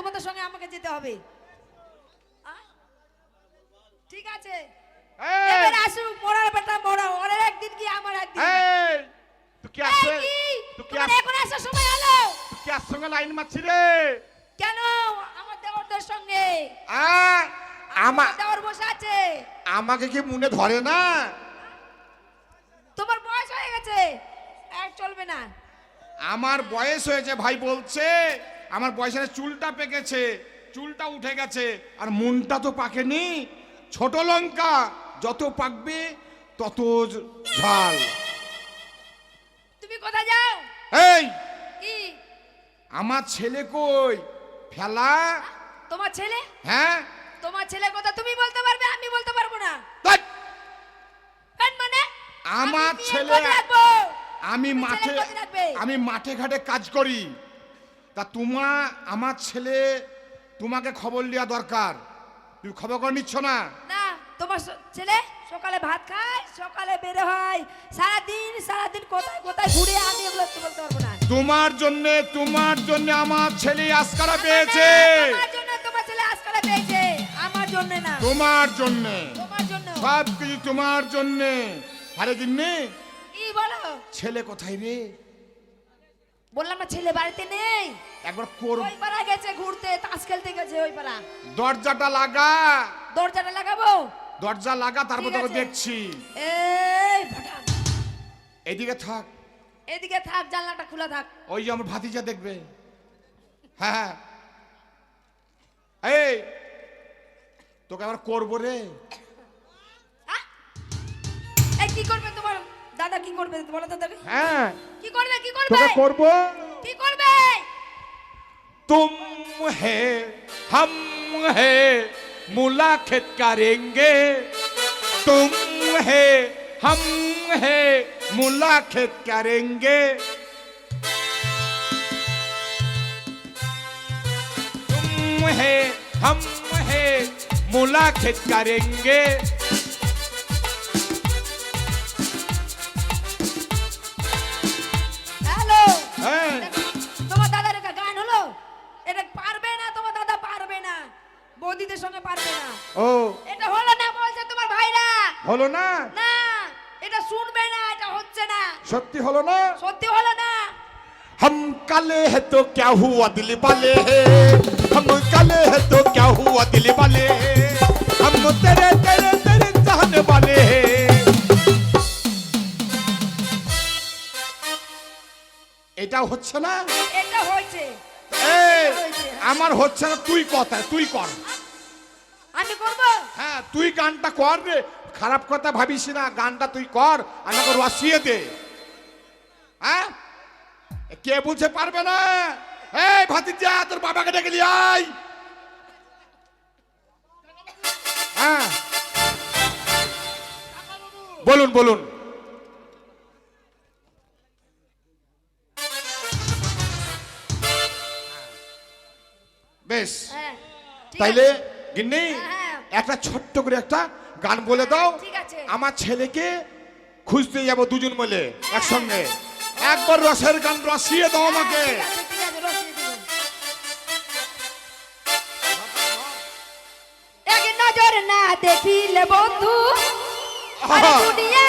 তোমাদের সঙ্গে আমাকে যেতে হবে। ঠিক আছে। এবার আসুক মোড়ার বেটা মোড়া ওর একদিন কি আমার একদিন? তুই কি আসছে? তুই কি এখন আসার সময় হলো। তুই কি আর সঙ্গে লাইন মারছি রে? কেন? আমার দেওরদের সঙ্গে। আ, আমা আমার দেওর বসে আছে। আমাকে কি মনে ধরে না? তোমার বয়স হয়ে গেছে। এক চলবে না। আমার বয়স হয়েছে ভাই বলছে। আমার বয়সের চুলটা পেকেছে চুলটা উঠে গেছে আর মনটা তো পাকেনি। ছোট লঙ্কা যত পাকবে তত ঝাল। তুমি কোথায় যাও? এই! কি? আমার ছেলে কই? ফেলা? তোমার ছেলে? হ্যাঁ? তোমার ছেলে কথা তুমি বলতে পারবে আমি বলতে পারব না। মানে? আমার ছেলে- আমি মাঠে আমি মাঠে ঘাটে কাজ করি। তা তোমা আমার ছেলে তোমাকে খবর নেওয়া দরকার। তুমি খবর করে নিচ্ছ না? না তোমার ছেলে সকালে ভাত খায় সকালে বের হয়। সারাদিন সারাদিন কোথায় কোথায় ঘুরে আমি এগুলো বলতে পারব না। তোমার জন্য তোমার জন্য আমার ছেলে আজকারা পেয়েছে। তোমার জন্য তোমার ছেলে আজকালে পেয়েছে। আমার জন্য না। তোমার জন্য। তোমার জন্য সব কিছু তোমার জন্য। আরে কিন্নি কি বলো? ছেলে কোথায় রে? বললাম না ছেলে বাড়িতে নেই। একবার কর ওই পাড়া গেছে ঘুরতে তাস খেলতে গেছে ওই পাড়া। দরজাটা লাগা। দরজাটা লাগাবো? দরজা লাগা তারপর তোকে দেখছি। এই ভটান। এদিকে থাক। এদিকে থাক জানলাটা খোলা থাক। ওই যে আমার ভাতিজা দেখবে। হ্যাঁ হ্যাঁ। এই তোকে আবার করব রে। কি করবে তোমার? দাদা কি করবে বলো তো দাদা হ্যাঁ কি করবে কি করবে তোকে করবো কি করবে तुम है हम है मुलाकात करेंगे तुम है हम है मुलाकात करेंगे तुम है हम है मुलाकात करेंगे বৌদিদের সঙ্গে পারবে না ও এটা হলো না বলছে তোমার ভাইরা হলো না না এটা শুনবে না এটা হচ্ছে না সত্যি হলো না সত্যি হলো না हम काले हैं तो क्या हुआ दिल वाले हैं हम काले हैं तो क्या हुआ दिल वाले हैं हम तेरे तेरे तेरे चाहने वाले हैं এটা হচ্ছে না এটা হয়েছে এই আমার হচ্ছে না তুই কথা তুই কর আমি করব? হ্যাঁ তুই গানটা কর রে। খারাপ কথা ভাবিস না গানটা তুই কর আমাকে রসিয়ে দে। হ্যাঁ? কে বুঝতে পারবে না? এই ভাতিজা তোর বাবাকে ডেকে নিয়ে আয়। হ্যাঁ। বলুন বলুন। বেশ। হ্যাঁ তাইলে। গিন্নি হ্যাঁ। একটা ছোট্ট করে একটা গান বলে দাও। আমার ছেলেকে খুঁজতে যাব দুজন মিলে একসঙ্গে। একবার রসের গান রসিয়ে দাও আমাকে। নজর না দেখিলে বন্ধু দুনিয়া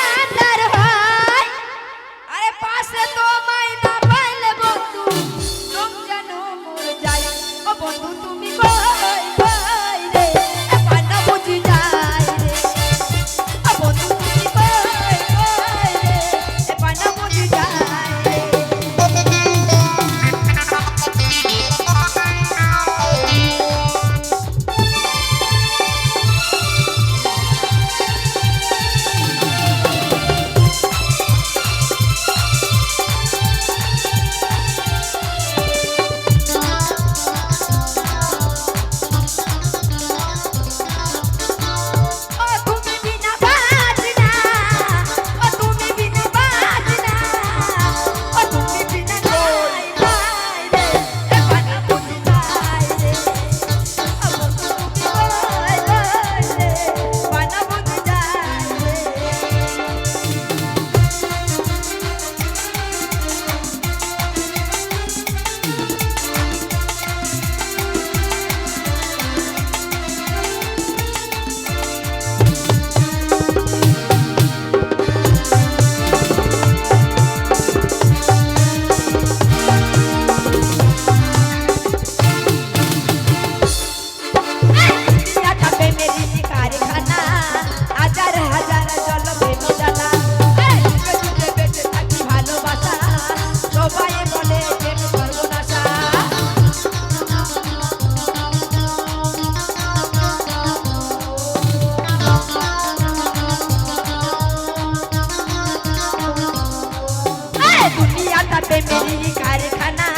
তৈরি কারখানা।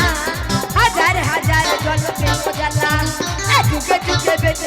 হাজার হাজার জল পেল জ্বালা। যুগে যুগে বেঁচে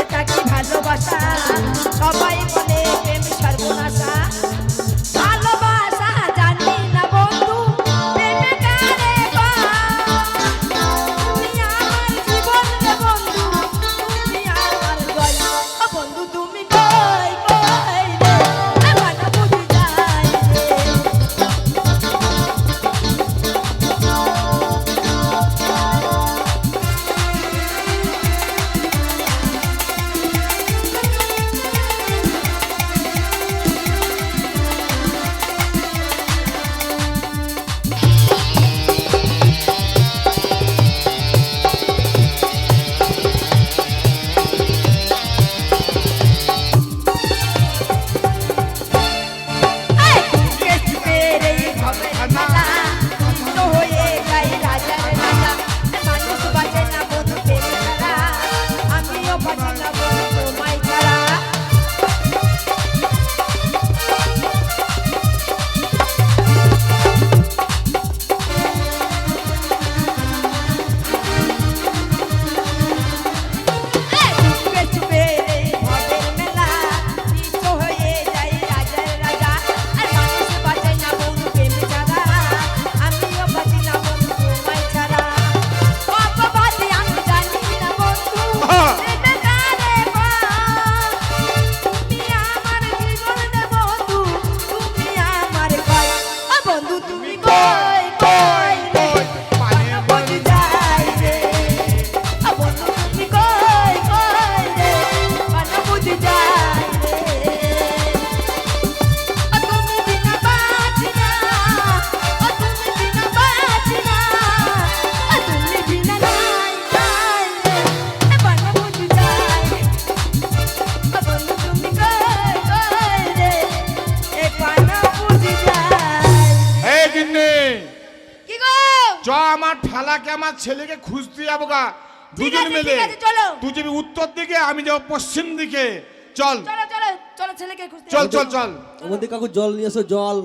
quando tu me ঠেলাকে আমার ছেলেকে খুঁজতে যাব গা। দুজন মিলে। চলো। তুই যাবি উত্তর দিকে আমি যাব পশ্চিম দিকে। চল। চল চল চল ছেলেকে খুঁজতে চল চল চল। আমাদের কাকু জল নিয়ে এসো জল।